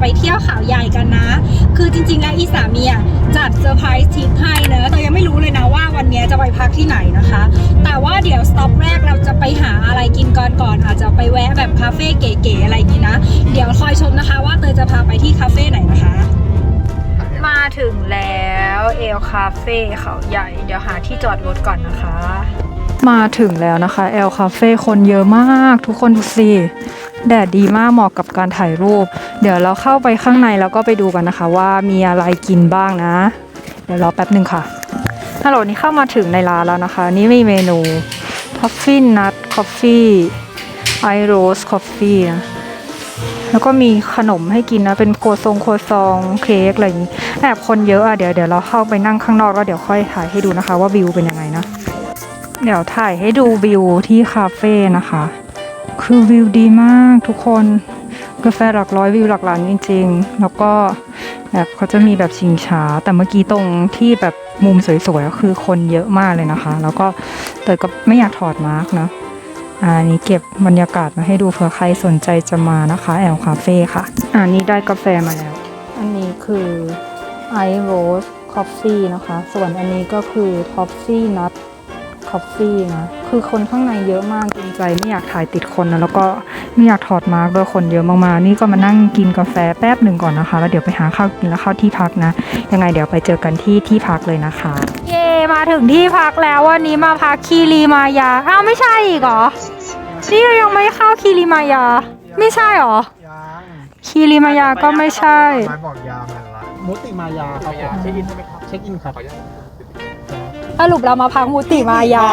ไปเที่ยวเขาใหญ่กันนะ คือจริงๆแล้วอีสามีอะจัดเซอร์ไพรส์ทริปให้เนอะแต่ยังไม่รู้เลยนะว่าวันนี้จะไปพักที่ไหนนะคะ แต่ว่าเดี๋ยวสต็อปแรกเราจะไปหาอะไรกินก่อนก่อนอาจจะไปแวะแบบคาเฟ่เก๋ๆอะไรอย่างนี้นะ เดี๋ยวคอยชมนะคะ ว่าเตยจะพาไปที่คาเฟ่ไหนนะคะ มาถึงแล้วเอลคาเฟ่เขาใหญ่ เดี๋ยวหาที่จอดรถก่อนนะคะ มาถึงแล้วนะคะแอลคาเฟ่คนเยอะมากทุกคนดูสิแดดดีมากเหมาะกับการถ่ายรูป เดี๋ยวเราเข้าไปข้างในแล้วก็ไปดูกันนะคะ ว่ามีอะไรกินบ้างนะ เดี๋ยวรอแป๊บหนึ่งค่ะฮัลโหลนี่เข้ามาถึงในร้านแล้วนะคะ นี่มีเมนูทัฟฟินนัทคอฟฟี่ไอโรสคอฟฟี่นะแล้วก็มีขนมให้กินนะ เป็นโคซงโคซองเค้กอะไรอย่างนี้แอบคนเยอะอะเดี๋ยวเดี๋ยวเราเข้าไปนั่งข้างนอกแล้วเดี๋ยวค่อยถ่ายให้ดูนะคะ ว่าวิวเป็นยังไงนะ เดี๋ยวถ่ายให้ดูวิวที่คาเฟ่นะคะ คือวิวดีมากทุกคนกาแฟหลักร้อยวิวหลักล้านจริง ๆ แล้วก็แบบเขาจะมีแบบชิงช้า แต่เมื่อกี้ตรงที่แบบมุมสวยๆก็คือคนเยอะมากเลยนะคะ แล้วก็เตยก็ไม่อยากถอดมาร์กเนาะอันนี้เก็บบรรยากาศมาให้ดูเผื่อใครสนใจจะมานะคะแอลคาเฟ่ค่ะอันนี้ได้กาแฟมาแล้ว อันนี้คือไอโรสคอฟฟี่นะคะ ส่วนอันนี้ก็คือท็อฟฟี่นัท คอฟฟี่นะคือคนข้างในเยอะมากจริงใจไม่อยากถ่ายติดคนนะแล้วก็ไม่อยากถอดมาร์กด้วยคนเยอะมากๆนี่ก็มานั่งกินกาแฟแป๊บหนึ่งก่อนนะคะ แล้วเดี๋ยวไปหาข้าวกินแล้วเข้าที่พักนะ ยังไงเดี๋ยวไปเจอกันที่ที่พักเลยนะคะ เย่มาถึงที่พักแล้ววันนี้มาพักคีรีมายาอ้าวไม่ใช่อีกเหรอนี่ยังไม่เข้าคีรีมายา ไม่ใช่เหรอคีรีมายาก็ไม่ใช่ไม้บอกยามาละมุติมายาครับผมเช็คอินใช่ไหมครับเช็คอินครับ สรุปเรามาพักมูติมายา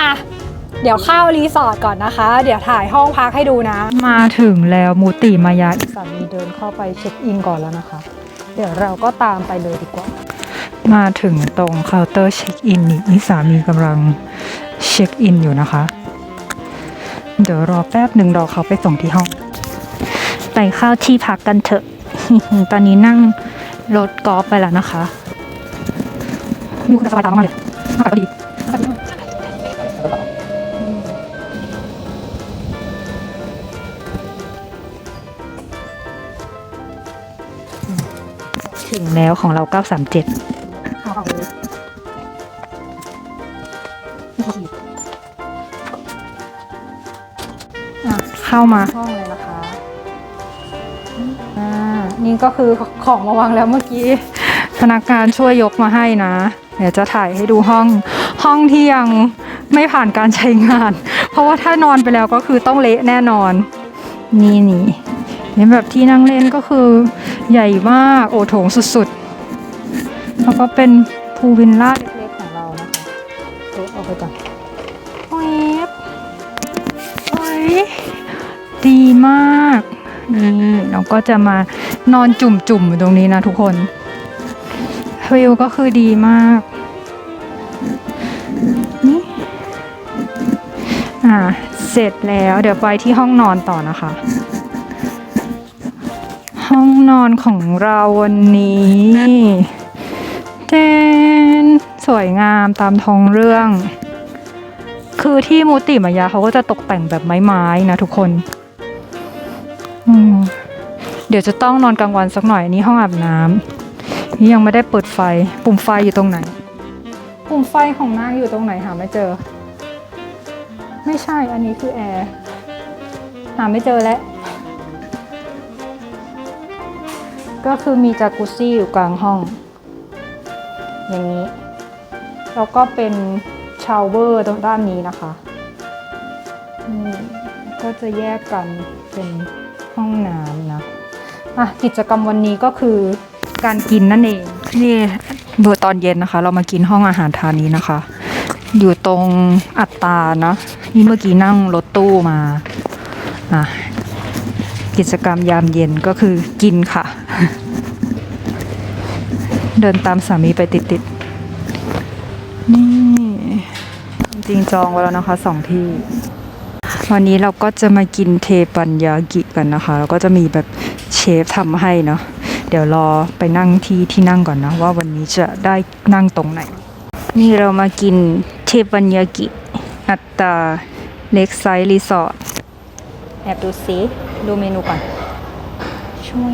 อะ เดี๋ยวเข้ารีสอร์ทก่อนนะคะ เดี๋ยวถ่ายห้องพักให้ดูนะ มาถึงแล้วมูติมายาอีสามีเดินเข้าไปเช็คอินก่อนแล้วนะคะ เดี๋ยวเราก็ตามไปเลยดีกว่า มาถึงตรงเคาน์เตอร์เช็คอินนี่อีสามีกำลังเช็คอินอยู่นะคะ เดี๋ยวรอแป๊บหนึ่งรอเขาไปส่งที่ห้อง ไปเข้าที่พักกันเถอะ ตอนนี้นั่งรถกอล์ฟไปแล้วนะคะ มีคุณสบายตามากเลยอากาศก็ดีถึงแล้วของเรา937เข้ามาห้องเลยนะคะ อ่า นี่ก็คือของมาวางแล้วเมื่อกี้ พนักงานช่วยยกมาให้นะ เดี๋ยวจะถ่ายให้ดูห้องห้องที่ยังไม่ผ่านการใช้งาน เพราะว่าถ้านอนไปแล้วก็คือต้องเละแน่นอน นี่นี่เนี่ยแบบที่นั่งเล่นก็คือใหญ่มากโอโถงสุดๆ แล้วก็เป็นพูลวิลล่าเล็กๆของเรานะคะเอะเอาไปก่อนโอ้ยโอ้ยดีมากนี่เราก็จะมานอนจุ่มๆอยู่ตรงนี้นะทุกคน วิวก็คือดีมากนี่อ่าเสร็จแล้วเดี๋ยวไปที่ห้องนอนต่อนะคะ ห้องนอนของเราวันนี้เจนสวยงามตามท้องเรื่อง คือที่มูติมายาเขาก็จะตกแต่งแบบไม้ๆนะทุกคนเดี๋ยวจะต้องนอนกลางวันสักหน่อยนนี้ห้องอาบน้ำ นี่ยังไม่ได้เปิดไฟ ปุ่มไฟอยู่ตรงไหน ปุ่มไฟของนางอยู่ตรงไหนหาไม่เจอ ไม่ใช่อันนี้คือแอร์หาไม่เจอแล้ว ก็คือมีจากุซี่อยู่กลางห้อง อย่างนี้ แล้วก็เป็นชาวเวอร์ตรงด้านนี้นะคะนี่ก็จะแยกกันเป็นห้องน้ำนะอะกิจกรรมวันนี้ก็คือ การกินนั่นเอง นี่เบอร์ตอนเย็นนะคะ เรามากินห้องอาหารทานี้นะคะ อยู่ตรงอัตตานะ นี่เมื่อกี้นั่งรถตู้มาอะกิจกรรมยามเย็นก็คือกินค่ะ เดินตามสามีไปติดๆ นี่จริงจองไว้แล้วนะคะสองที่ วันนี้เราก็จะมากินเทปัญญากิกันนะคะ แล้วก็จะมีแบบเชฟทำให้เนาะ เดี๋ยวรอไปนั่งที่ที่นั่งก่อนนะ ว่าวันนี้จะได้นั่งตรงไหน นี่เรามากินเทปัญญากิอัตตาเล็กไซส์รีสอร์ทแอบดูซิดูเมนูก่อน ช่วย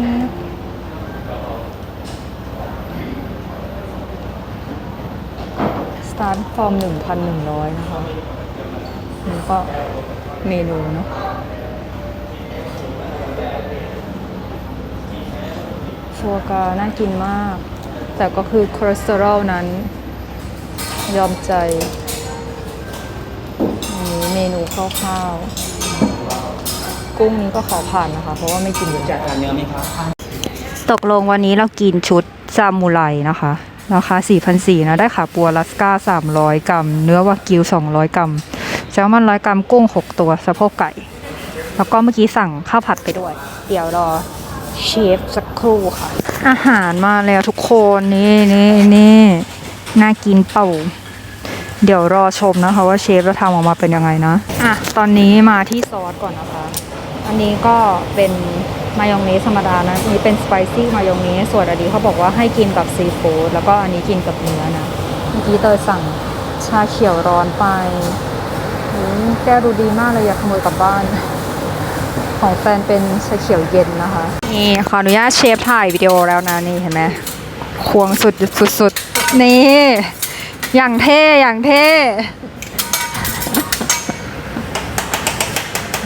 สตาร์ทฟอร์ม1,100นะคะนี่ก็เมนูเนาะ ฟัวกาน่ากินมาก แต่ก็คือคอเลสเตอรอลนั้น ยอมใจอันนี้เมนูคร่าวๆกุ้งนี้ก็ขอผ่านนะคะ เพราะว่าไม่กินเยอะจะทานเนื้อไหมครับตกลงวันนี้เรากินชุดซามูไรนะคะราคา4,400นะ ได้ขาปัวลัสกา300 กรัม เนื้อวากิว 200 กรัมแซลมอน100 กรัม กุ้ง 6 ตัว สะโพกไก่ แล้วก็เมื่อกี้สั่งข้าวผัดไปด้วย เดี๋ยวรอ เชฟสักครู่ค่ะ อาหารมาแล้วทุกคนนี่นี่นี่น่ากินเป่า เดี๋ยวรอชมนะคะว่าเชฟจะทำออกมาเป็นยังไงนะอะตอนนี้มาที่ซอสก่อนนะคะ อันนี้ก็เป็นมายองเนสธรรมดานะอันนี้เป็นสไปซี่มายองเนสส่วนอันนี้เขาบอกว่าให้กินกับซีฟู้ดแล้วก็อันนี้กินกับเนื้อนะเมื่อกี้เตยสั่งชาเขียวร้อนไปแก้วดูดีมากเลยอยากขโมยกลับบ้าน ของแฟนเป็นชาเขียวเย็นนะคะ นี่ ขออนุญาตเชฟถ่ายวิดีโอแล้วนะนี่เห็นไหมควงสุดสุดๆนี่ อย่างเท่ อย่างเท่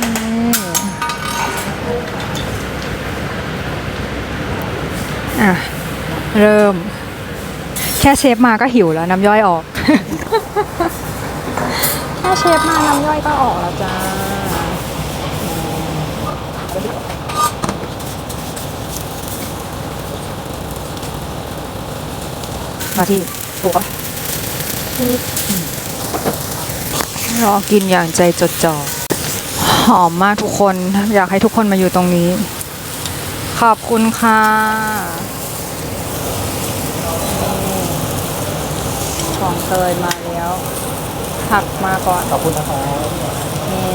นี่อะ เริ่ม แค่เชฟมาก็หิวแล้วน้ำย่อยออก แค่เชฟมาน้ำย่อยก็ออกแล้วจ้า มาที่หัวรอกินอย่างใจจดจ่อหอมมากทุกคน อยากให้ทุกคนมาอยู่ตรงนี้ ขอบคุณค่ะ ของเตยมาแล้วผักมาก่อน ขอบคุณนะครับนี่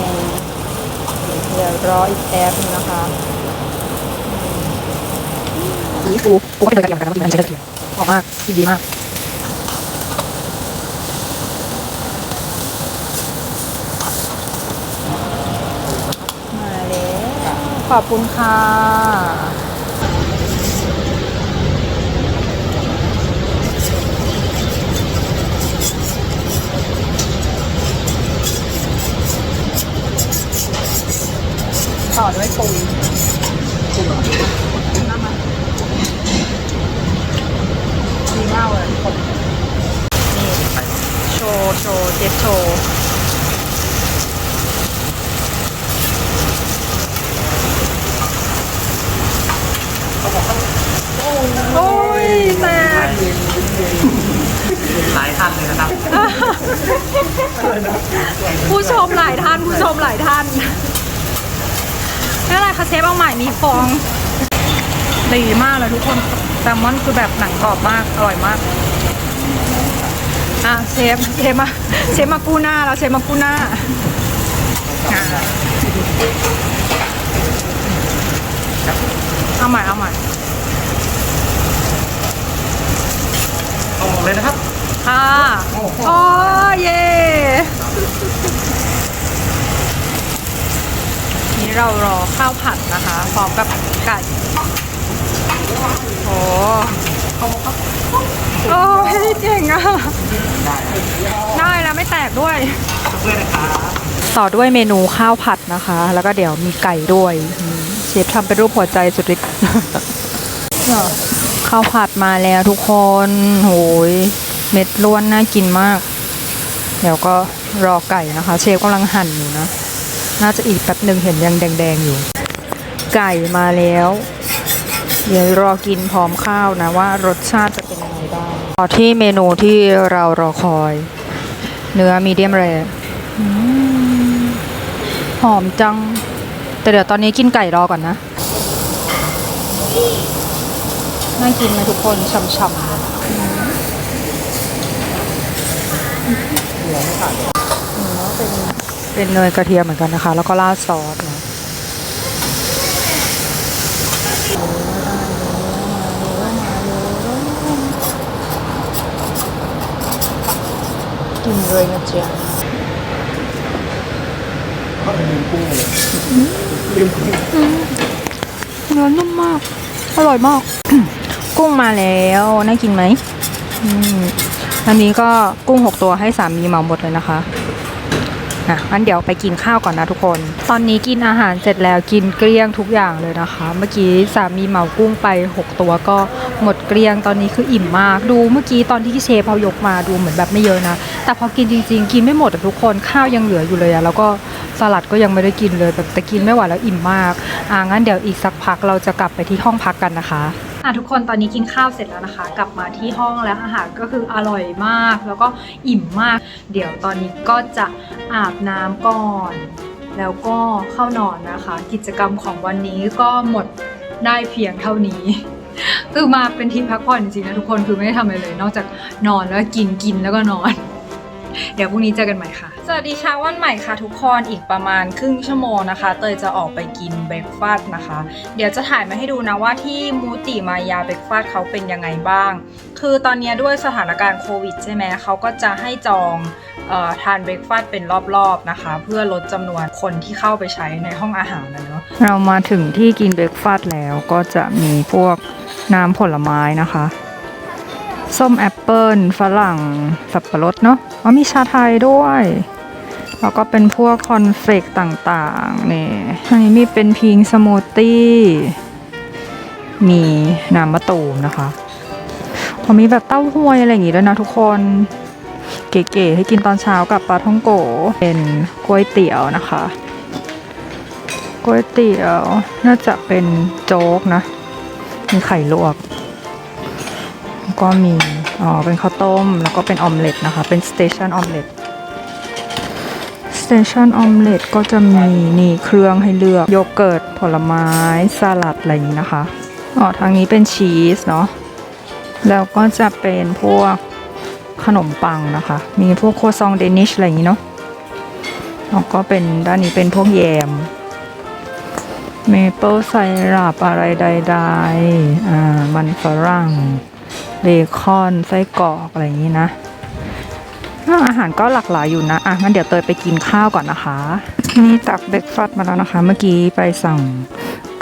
เดี๋ยวรออีกแป๊บนึงนะคะนี่ปูปูก็เป็นกระเทียมกันนะมันใช้กระเทียมห อมมากกินดีมากมาแล้วขอบคุณค่ะต่อด้วยปูดีมากเลยคนนี่โชว์ โชว์ เจ็ดโชว์โอ้ยแซ่บหลายท่านเลยนะครับ ผู้ชมหลายท่าน ผู้ชมหลายท่านไม่เป็นไรค่ะเชฟเอาใหม่มีฟองดีมากเลยทุกคนแซลมอนคือแบบหนังกรอบมาก อร่อยมาก อะเชฟเชฟมาเชฟมากู้หน้าแล้วเชฟมากู้หน้าอะเอาใหม่เอาใหม่เอาหมดเลยนะครับค่ะโอ้เย่นี่เรารอข้าวผัดนะคะพร้อมกับไก่โอ้ โอ้ยเก่งอะได้แล้วไม่แตกด้วยเพื่อนนะครับต่อด้วยเมนูข้าวผัดนะคะ แล้วก็เดี๋ยวมีไก่ด้วยเชฟทำเป็นรูปหัวใจสุดฤทธิ์ข้าวผัดมาแล้วทุกคนโหยเม็ดล้วนน่ากินมาก เดี๋ยวก็รอไก่นะคะ เชฟกำลังหั่นอยู่นะ น่าจะอีกแป๊บหนึ่งเห็นยังแดงๆอยู่ ไก่มาแล้ว เดี๋ยวรอกินพร้อมข้าวนะว่ารสชาติจะเป็นยังไงบ้างต่อที่เมนูที่เรารอคอย เนื้อมีเดียมแรหอมจัง แต่เดี๋ยวตอนนี้กินไก่รอก่อนนะ น่ากินไหมทุกคนช่ำๆเลยอืมเป็นเป็นเนยกระเทียมเหมือนกันนะคะ แล้วก็ราดซอสนะ กินเลยนะจ๊ะก็ลืมกุ้งเลยลืมกุ้งเนื้อนุ่มมาก อร่อยมาก กุ้งมาแล้วน่ากินไหมอืมอันนี้ก็กุ้ง6ตัวให้สามีเหมาหมดเลยนะคะอะงั้นเดี๋ยวไปกินข้าวก่อนนะทุกคน ตอนนี้กินอาหารเสร็จแล้วกินเกลี้ยงทุกอย่างเลยนะคะ เมื่อกี้สามีเหมากุ้งไป 6 ตัวก็หมดเกลี้ยงตอนนี้คืออิ่มมาก ดูเมื่อกี้ตอนที่เชฟเขายกมาดูเหมือนแบบไม่เยอะนะแต่พอกินจริง ๆ กินไม่หมดอะทุกคนข้าวยังเหลืออยู่เลยอะแล้วก็สลัดก็ยังไม่ได้กินเลยแบบแต่กินไม่ไหวแล้วอิ่มมากอ่างั้นเดี๋ยวอีกสักพักเราจะกลับไปที่ห้องพักกันนะคะอะทุกคนตอนนี้กินข้าวเสร็จแล้วนะคะ กลับมาที่ห้องแล้วอาหารก็คืออร่อยมาก แล้วก็อิ่มมาก เดี๋ยวตอนนี้ก็จะอาบน้ำก่อน แล้วก็เข้านอนนะคะ กิจกรรมของวันนี้ก็หมดได้เพียงเท่านี้คือมาเป็นทีมพักผ่อนจริงๆนะทุกคนคือไม่ได้ทำอะไรเลย นอกจากนอนแล้วกินกินแล้วก็นอน เดี๋ยวพรุ่งนี้เจอกันใหม่ค่ะ สวัสดีเช้าวันใหม่ค่ะทุกคนอีกประมาณครึ่งชั่วโมงนะคะ เตยจะออกไปกินเบรกฟาสต์นะคะ เดี๋ยวจะถ่ายมาให้ดูนะว่าที่มูติมายาเบรกฟาสต์เขาเป็นยังไงบ้าง คือตอนนี้ด้วยสถานการณ์โควิดใช่ไหมเขาก็จะให้จองเออทานเบรกฟาสต์เป็นรอบๆนะคะ เพื่อลดจำนวนคนที่เข้าไปใช้ในห้องอาหารนะเนาะเรามาถึงที่กินเบรกฟาสต์แล้วก็จะมีพวกน้ำผลไม้นะคะ ส้มแอปเปิลฝรั่ง สับปะรดเนาะอ๋อมีชาไทยด้วย แล้วก็เป็นพวกคอนเฟกต่างๆนี่อันนี้มีเป็นพิงสมูทตี้มีน้ำมะตูมนะคะพอมีแบบเต้าหวยอะไรอย่างงี้ด้วยนะทุกคน เก๋ๆให้กินตอนเช้ากับปลาท่องโก เป็นก๋วยเตี๋ยวนะคะก๋วยเตี๋ยวน่าจะเป็นโจ๊กนะ มีไข่ลวก ก็มีอ๋อเป็นข้าวต้ม แล้วก็เป็นออมเล็ตนะคะ เป็นสเตชันออมเล็ตสเตชันออมเล็ตก็จะมีนี่เครื่องให้เลือกโยเกิร์ตผลไม้สลัดอะไรอย่างนี้นะคะอ๋อทางนี้เป็นชีสเนาะแล้วก็จะเป็นพวกขนมปังนะคะ มีพวกโคซองเดนิชอะไรอย่างนี้เนาะแล้วก็เป็นด้านนี้เป็นพวกแยมเมเปิลไซรัปอะไรใดๆอ่ามันฝรั่ง เบคอนไส้กรอกอะไรอย่างนี้นะอาอาหารก็หลากหลายอยู่นะ อะงั้นเดี๋ยวเตยไปกินข้าวก่อนนะคะ นี่ตักเบรกฟาสต์มาแล้วนะคะ เมื่อกี้ไปสั่ง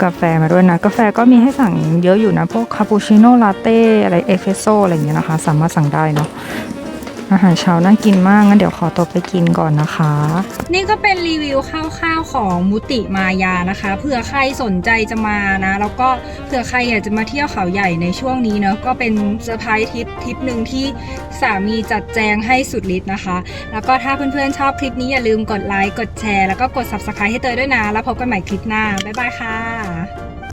กาแฟมาด้วยนะ กาแฟก็มีให้สั่งเยอะอยู่นะ พวกคาปูชิโน่ลาเต้อะไรเอสเฟรสโซ่อะไรอย่างเงี้ยนะคะ สามารถสั่งได้เนาะ อาหารเช้าน่ากินมากงั้นเดี๋ยวขอตัวไปกินก่อนนะคะ นี่ก็เป็นรีวิวคร่าวๆของมุติมายานะคะเผื่อใครสนใจจะมานะ แล้วก็เผื่อใครอยากจะมาเที่ยวเขาใหญ่ในช่วงนี้เนอะก็เป็นเซอร์ไพรส์ทริปทริปหนึ่งที่สามีจัดแจงให้สุดฤทธิ์นะคะ แล้วก็ถ้าเพื่อนๆชอบคลิปนี้อย่าลืมกดไลค์กดแชร์แล้วก็กด subscribe ให้เตยด้วยนะ แล้วพบกันใหม่คลิปหน้าบ๊ายบายค่ะ